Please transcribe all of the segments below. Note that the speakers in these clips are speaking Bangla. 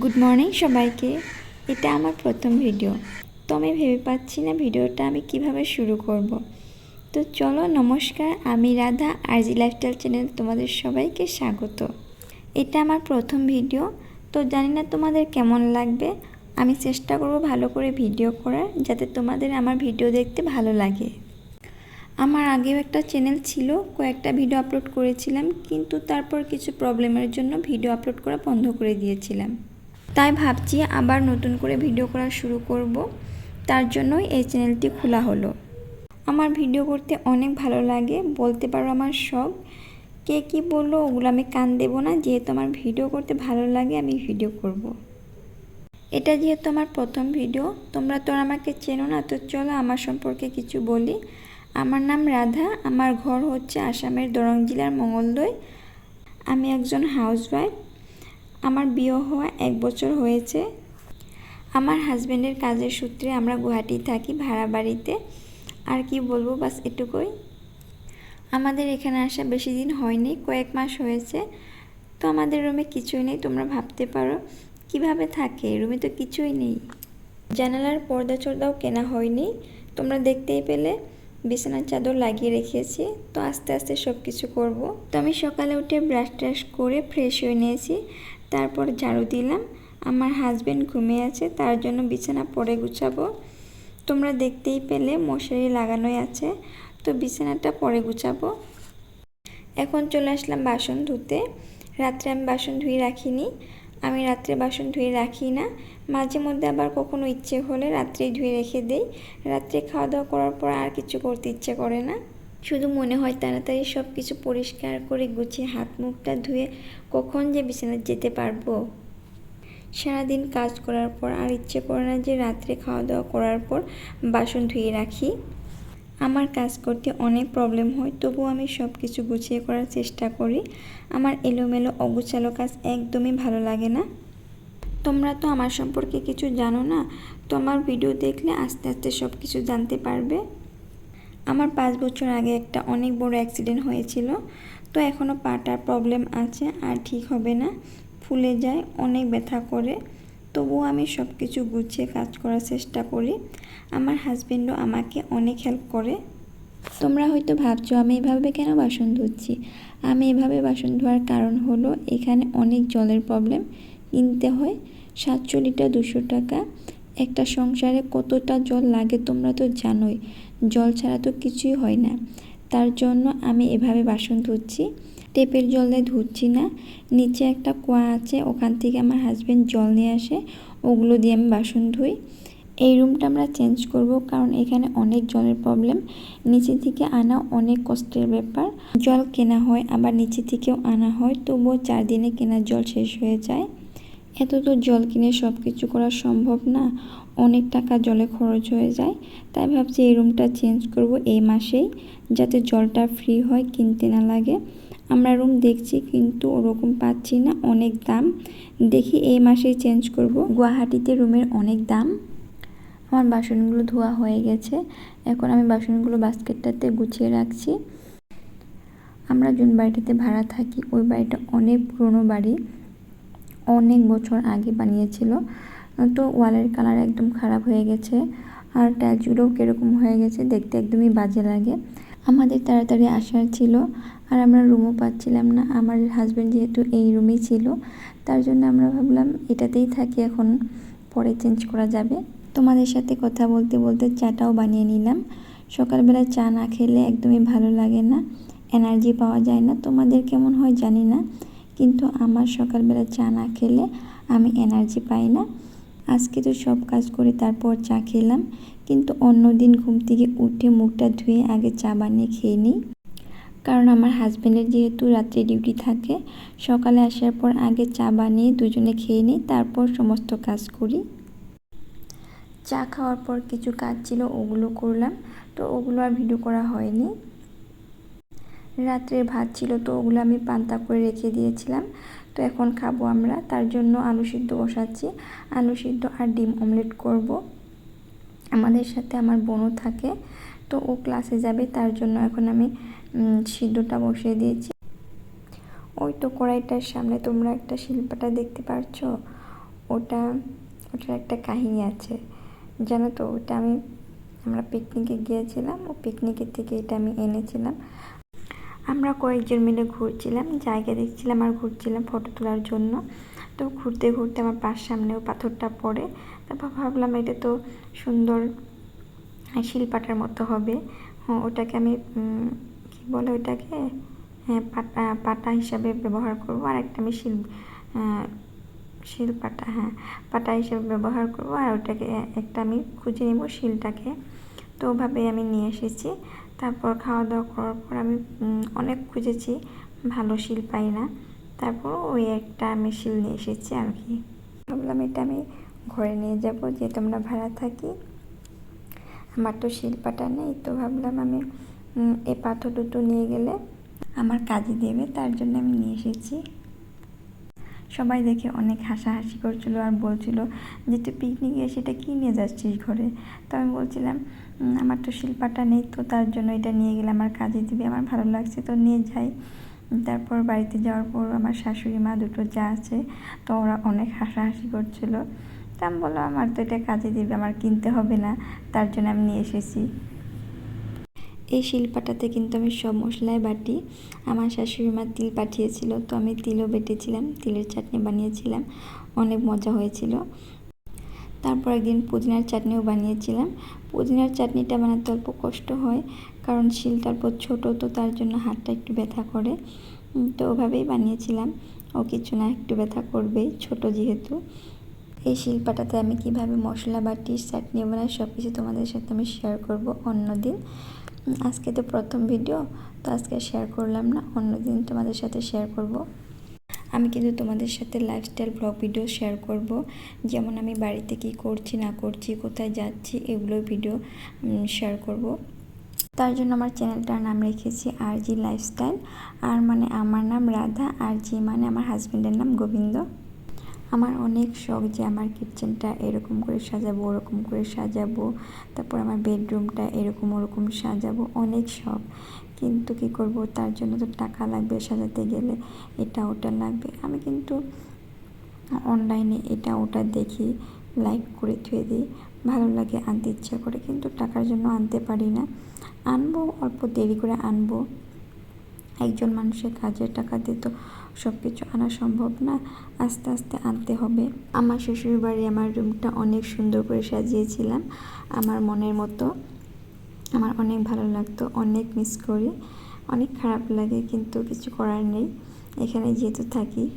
গুড মর্নিং সবাইকে। এটা আমার প্রথম ভিডিও তো আমি ভেবে পাচ্ছি না ভিডিওটা আমি কীভাবে শুরু করব। তো চলো, নমস্কার, আমি রাধা, আরজি লাইফস্টাইল চ্যানেল তোমাদের সবাইকে স্বাগত। এটা আমার প্রথম ভিডিও তো জানি না তোমাদের কেমন লাগবে। আমি চেষ্টা করব ভালো করে ভিডিও করার, যাতে তোমাদের আমার ভিডিও দেখতে ভালো লাগে। আমার আগেও একটা চ্যানেল ছিল, কয়েকটা ভিডিও আপলোড করেছিলাম, কিন্তু তারপর কিছু প্রবলেমের জন্য ভিডিও আপলোড করা বন্ধ করে দিয়েছিলাম। তাই ভাবছি আবার নতুন করে ভিডিও করা শুরু করব। তার জন্যই এই চ্যানেলটি খোলা হলো। আমার ভিডিও করতে অনেক ভালো লাগে, বলতে পারো আমার শখ। কে কি বলল ওগুলো আমি কান দেবো না, যেহেতু আমার ভিডিও করতে ভালো লাগে আমি ভিডিও করব। এটা যেহেতু আমার প্রথম ভিডিও, তোমরা তো আমাকে চেনো না, তো চলো আমার সম্পর্কে কিছু বলি। আমার নাম রাধা, আমার ঘর হচ্ছে আসামের দরং জেলার মঙ্গলদৈ আমি একজন হাউসওয়াইফ আমার বিয়ে হওয়া এক বছর হয়েছে। আমার হাজব্যান্ডের কাজের সূত্রে আমরা গুয়াহাটি থাকি, ভাড়া বাড়িতে। আর কি বলব, বাস এটুকুই। আমাদের এখানে আসা বেশি দিন হয়নি, কয়েক মাস হয়েছে। তো আমাদের রুমে কিছুই নেই, তোমরা ভাবতে পারো। কীভাবে থাকে? রুমে তো কিছুই নেই। জানালার পর্দা চর্দাও কেনা হয়নি। তোমরা দেখতেই পেলে, বিছানার চাদর লাগিয়ে রেখেছি। তো আস্তে আস্তে সব কিছু করব। তো আমি সকালে উঠে ব্রাশ ট্রাশ করে ফ্রেশ হয়ে নিয়েছি। তারপর ঝাড়ু দিলাম। আমার হাজব্যান্ড ঘুমিয়ে আছে, তার জন্য বিছানা পরে গুছাবো। তোমরা দেখতেই পেলে মশারি লাগানোই আছে, তো বিছানাটা পরে গুছাবো। এখন চলে আসলাম বাসন ধুতে। রাত্রে আমি বাসন ধুয়ে রাখিনি। আমি রাত্রে বাসন ধুয়ে রাখি না। মাঝে মধ্যে আবার কখনো ইচ্ছে হলে রাত্রে ধুয়ে রেখে দেই। রাত্রে খাওয়া দাওয়া করার পর আর কিছু করতে ইচ্ছে করে না। শুধু মনে হয় তাড়াতাড়ি সব কিছু পরিষ্কার করে গুছিয়ে হাত মুখটা ধুয়ে কখন যে বিছানায় যেতে পারব? সারাদিন কাজ করার পর আর ইচ্ছে করে না যে রাত্রে খাওয়া দাওয়া করার পর বাসন ধুয়ে রাখি। আমার কাজ করতে অনেক প্রবলেম হয়, তবুও আমি সব কিছু গুছিয়ে করার চেষ্টা করি। আমার এলোমেলো, অগুছালো কাজ একদমই ভালো লাগে না। তোমরা তো আমার সম্পর্কে কিছু জানো না? তো আমার ভিডিও দেখলে আস্তে আস্তে সব কিছু জানতে পারবে। আমার পাঁচ বছর আগে একটা অনেক বড় অ্যাক্সিডেন্ট হয়েছিল। তো এখনও পাটার প্রবলেম আছে, আর ঠিক হবে না। ফুলে যায়, অনেক ব্যথা করে। তবুও আমি সব কিছু গুছিয়ে কাজ করার চেষ্টা করি। আমার হাজব্যান্ডও আমাকে অনেক হেল্প করে। তোমরা হয়তো ভাবছ, আমি এভাবে কেন বাসন ধুচ্ছি? আমি এভাবে বাসন ধোয়ার কারণ হলো, এখানে অনেক জলের প্রবলেম কিনতে হয়। সাতশো লিটার দুশো টাকা। একটা সংসারে কতটা জল লাগে তোমরা তো জানোই। জল ছাড়া তো কিছুই হয় না। তার জন্য আমি এভাবে বাসন ধুচ্ছি। টেপের জল দিয়ে ধুচ্ছি না। নিচে একটা কুয়া আছে, ওখান থেকে আমার হাজব্যান্ড জল নিয়ে আসে। ওগুলো দিয়ে আমি বাসন ধুই। এই রুমটা আমরা চেঞ্জ করব কারণ এখানে অনেক জলের প্রবলেম নিচে থেকে আনা অনেক কষ্টের ব্যাপার। জল কেনা হয়, আবার নিচে থেকেও আনা হয়, তবুও চার দিনে কেনা জল শেষ হয়ে যায়। এত তো জল কিনে সব কিছু করা সম্ভব না। অনেক টাকা জলে খরচ হয়ে যায়। তাই ভাবছি এই রুমটা চেঞ্জ করব এই মাসেই, যাতে জলটা ফ্রি হয়, কিনতে না লাগে। আমরা রুম দেখছি, কিন্তু ওরকম পাচ্ছি না অনেক দাম। দেখি এই মাসেই চেঞ্জ করব। গুয়াহাটিতে রুমের অনেক দাম। আমার বাসনগুলো ধোয়া হয়ে গেছে। এখন আমি বাসনগুলো বাস্কেটটাতে গুছিয়ে রাখছি। আমরা যোন বাড়িটাতে ভাড়া থাকি। ওই বাড়িটা অনেক পুরনো বাড়ি। অনেক বছর আগে বানিয়েছিল। তো ওয়ালের কালার একদম খারাপ হয়ে গেছে আর টাইলসগুলোও কীরকম হয়ে গেছে, দেখতে একদমই বাজে লাগে। আমাদের তাড়াতাড়ি আসার ছিল আর আমরা রুমও পাচ্ছিলাম না। আমার হাজব্যান্ড যেহেতু এই রুমেই ছিল, তার জন্য আমরা ভাবলাম এটাতেই থাকি, এখন পরে চেঞ্জ করা যাবে। তোমাদের সাথে কথা বলতে বলতে চাটাও বানিয়ে নিলাম। সকালবেলা চা না খেলে একদমই ভালো লাগে না এনার্জি পাওয়া যায় না। তোমাদের কেমন হয় জানি না। কিন্তু আমার সকালবেলা চা না খেলে আমি এনার্জি পাই না। আজকে তো সব কাজ করে তারপর চা খেলাম। কিন্তু অন্য দিন ঘুম থেকে উঠে মুখটা ধুয়ে আগে চা বানিয়ে খেয়ে নিই। কারণ আমার হাজব্যান্ডের যেহেতু রাত্রে ডিউটি থাকে, সকালে আসার পর আগে চা বানিয়ে দুজনে খেয়ে নিই, তারপর সমস্ত কাজ করি। চা খাওয়ার পর কিছু কাজ ছিল, ওগুলো করলাম। তো ওগুলো আর ভিডিও করা হয়নি। রাত্রে ভাত ছিল তো ওগুলো আমি পান্তা করে রেখে দিয়েছিলাম। তো এখন খাব আমরা। তার জন্য আলু সিদ্ধ বসাচ্ছি। আলু সিদ্ধ আর ডিম অমলেট করব। আমাদের সাথে আমার বোনও থাকে। তো ও ক্লাসে যাবে, তার জন্য এখন আমি সিদ্ধটা বসিয়ে দিয়েছি। ওই তো কড়াইটার সামনে তোমরা একটা শিল্পাটা দেখতে পারছ। ওটা, ওটার একটা কাহিনী আছে। জানো তো, ওটা আমি, আমরা পিকনিকে গিয়েছিলাম। ও পিকনিকের থেকে এটা আমি এনেছিলাম। আমরা কয়েকজন মিলে ঘুরছিলাম জায়গা দেখছিলাম আর ঘুরছিলাম ফটো তোলার জন্য। তো ঘুরতে ঘুরতে আমার পাশ সামনেও পাথরটা পড়ে। তারপর ভাবলাম এটা তো সুন্দর শিলপাটার মতো হবে। হ্যাঁ, ওটাকে আমি কি বলে ওটাকে? হ্যাঁ পাটা পাটা হিসাবে ব্যবহার করব। আর একটা আমি শিল শিল পাটা হ্যাঁ পাটা হিসাবে ব্যবহার করব। আর ওটাকে একটা আমি খুঁজে নেব শিলটাকে। তো ওভাবে আমি নিয়ে এসেছি। তারপর খাওয়া দাওয়া করার পর আমি অনেক খুঁজেছি, ভালো শিল পাই না। তারপর ওই একটা আমি শিল নিয়ে এসেছি আর কি। ভাবলাম এটা আমি ঘরে নিয়ে যাব যেহেতু আমরা ভাড়া থাকি। আমার তো শিল্পাটা নেই, তো ভাবলাম আমি এই পাথর দুটো নিয়ে গেলে আমার কাজে দেবে, তার জন্য আমি নিয়ে এসেছি। সবাই দেখে অনেক হাসাহাসি করছিল আর বলছিল যে, তুই পিকনিকে এসে এটা কী নিয়ে যাচ্ছিস ঘরে? তো আমি বলছিলাম আমার তো শিল্পাটা নেই, তো তার জন্য এটা নিয়ে গেলে আমার কাজে দিবে, আমার ভালো লাগছে, তো নিয়ে যাই। তারপর বাড়িতে যাওয়ার পর আমার শাশুড়ি মা দুটো যা আছে, তো ওরা অনেক হাসাহাসি করছিল। তা আমি বললাম, আমার তো এটা কাজে দিবে, আমার কিনতে হবে না, তার জন্য আমি নিয়ে এসেছি। এই শিলপাটাতে কিন্তু আমি সব মশলাই বাটি আমার শাশুড়ি মা তিল পাঠিয়েছিল তো আমি তিলও বেটেছিলাম তিলের চাটনি বানিয়েছিলাম অনেক মজা হয়েছিল। তারপর একদিন পুদিনার চাটনিও বানিয়েছিলাম। পুদিনার চাটনিটা বানাতে অল্প কষ্ট হয় কারণ শিলটা অল্প ছোটো তো তার জন্য হাতটা একটু ব্যথা করে। তো ওভাবেই বানিয়েছিলাম ও কিছু না একটু ব্যথা করবেই ছোট যেহেতু। এই শিলপাটাতে আমি কীভাবে মশলা বাটি চাটনি বানাই সব কিছু তোমাদের সাথে আমি শেয়ার করব অন্যদিন। উম, আজকে তো প্রথম ভিডিও তো আজকে শেয়ার করলাম না, অন্যদিন তোমাদের সাথে শেয়ার করব। আমি কিন্তু তোমাদের সাথে লাইফস্টাইল ব্লগ ভিডিও শেয়ার করব, যেমন আমি বাড়িতে কি করছি, না করছি, কোথায় যাচ্ছি এগুলো ভিডিও শেয়ার করব। তার জন্য আমার চ্যানেলটার নাম রেখেছি আর জি লাইফস্টাইল আর মানে আমার নাম রাধা, আর জি মানে আমার হাজব্যান্ডের নাম গোবিন্দ। আমার অনেক শখ যে আমার কিচেনটা এরকম করে সাজাবো, ওরকম করে সাজাবো, তারপর আমার বেডরুমটা এরকম ওরকম সাজাবো, অনেক শখ। কিন্তু কি করব, তার জন্য তো টাকা লাগবে সাজাতে গেলে, এটা ওটা লাগবে। আমি কিন্তু অনলাইনে এটা ওটা দেখি লাইক করে থুয়ে দিই, ভালো লাগে, আনতে ইচ্ছা করে, কিন্তু টাকার জন্য আনতে পারি না। আনব, অল্প দেরি করে আনব। একজন মানুষের কাজের টাকা দিয়ে তো সব কিছু আনা সম্ভব না, আস্তে আস্তে আনতে হবে। আমার শ্বশুর বাড়ি আমার রুমটা অনেক সুন্দর করে সাজিয়েছিলাম। আমার মনের মতো, আমার অনেক ভালো লাগতো, অনেক মিস করি। অনেক খারাপ লাগে, কিন্তু কিছু করার নেই। এখানে যেহেতু থাকি।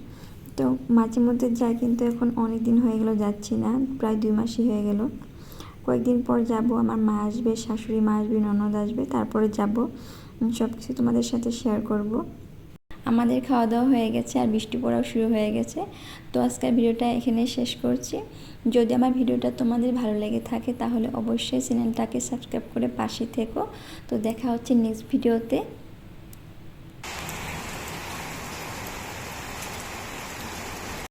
তো মাঝে মধ্যে যাই কিন্তু এখন অনেক দিন হয়ে গেল, যাচ্ছি না। প্রায় দুই মাসই হয়ে গেল। কয়েকদিন পর যাব, আমার মা আসবে, শাশুড়ি মা আসবে, ননদ আসবে, তারপরে যাব। সব কিছু তোমাদের সাথে শেয়ার করব। আমাদের খাওয়া দাওয়া হয়ে গেছে আর বৃষ্টি পড়াও শুরু হয়ে গেছে। তো আজকের ভিডিওটা এখানে শেষ করছি। যদি আমার ভিডিওটা তোমাদের ভালো লেগে থাকে তাহলে অবশ্যই চ্যানেলটাকে সাবস্ক্রাইব করে পাশে থেকো। তো দেখা হচ্ছে নেক্সট ভিডিওতে